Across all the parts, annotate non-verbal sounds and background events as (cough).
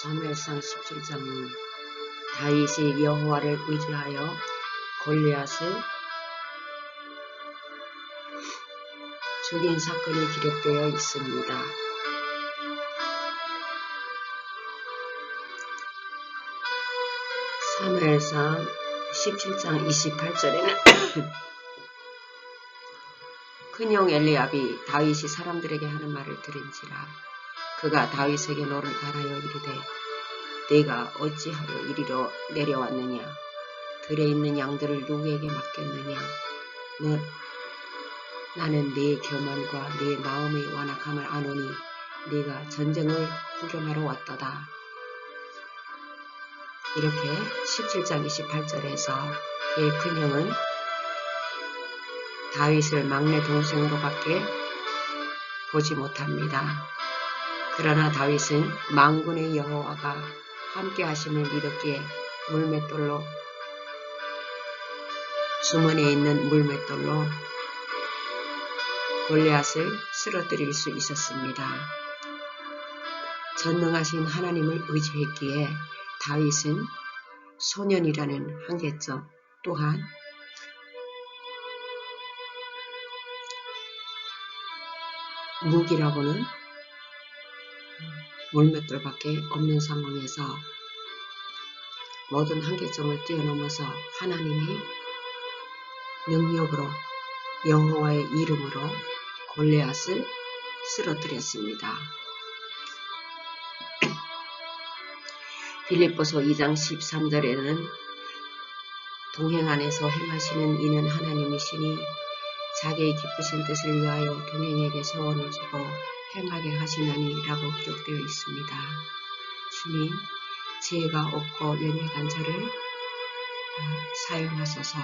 사무엘상 17장은 다윗이 여호와를 의지하여 골리앗을 죽인 사건이 기록되어 있습니다. 사무엘상 17장 28절에는 (coughs) 큰형 엘리압이 다윗이 사람들에게 하는 말을 들은지라 그가 다윗에게 너를 달하여 이르되 내가 어찌하여 이리로 내려왔느냐? 들에 있는 양들을 누구에게 맡겼느냐? 너, 나는 네 교만과 네 마음의 완악함을 아노니 네가 전쟁을 구경하러 왔도다. 이렇게 17장 28절에서 그의 큰형은 다윗을 막내 동생으로밖에 보지 못합니다. 그러나 다윗은 망군의 여호와가 함께 하심을 믿었기에 물맷돌로 주머니에 있는 물맷돌로 골리앗을 쓰러뜨릴 수 있었습니다. 전능하신 하나님을 의지했기에 다윗은 소년이라는 한계점 또한 무기라고는 물맷돌밖에 없는 상황에서 모든 한계점을 뛰어넘어서 하나님이 능력으로 여호와의 이름으로 골레앗을 쓰러뜨렸습니다. 빌립보서 2장 13절에는 동행 안에서 행하시는 이는 하나님이시니 자기의 기쁘신 뜻을 위하여 동행에게 소원을 주고 행하게 하시나니 라고 기록되어 있습니다. 주님, 지혜가 없고 연약한 저를 어, 사용하소서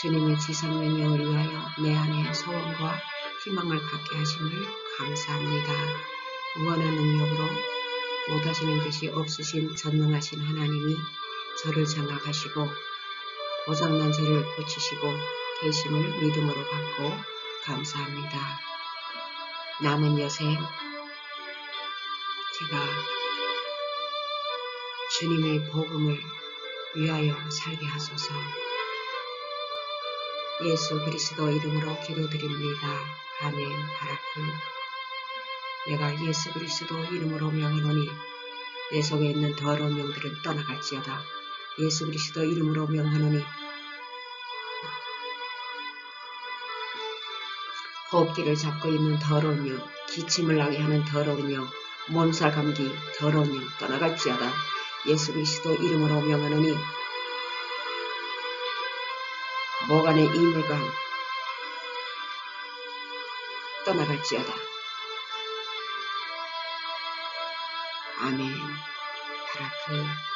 주님의 지선 명령을 위하여 내 안에 소원과 희망을 갖게 하심을 감사합니다. 무한한 능력으로 못하시는 것이 없으신 전능하신 하나님이 저를 장악하시고 고장난 저를 고치시고 계심을 믿음으로 받고 감사합니다. 남은 여생 제가 주님의 복음을 위하여 살게 하소서 예수 그리스도 이름으로 기도드립니다. 아멘 바라크 내가 예수 그리스도 이름으로 명하노니 내 속에 있는 더러운 영들은 떠나갈지어다. 예수 그리스도 이름으로 명하노니 호흡기를 잡고 있는 더러운 영, 기침을 나게 하는 더러운 영, 몸살 감기 더러운 영 떠나갈지어다. 예수 그리스도 이름으로 명하노니 목 안의 이물감 떠나갈지어다. 아멘. 바라크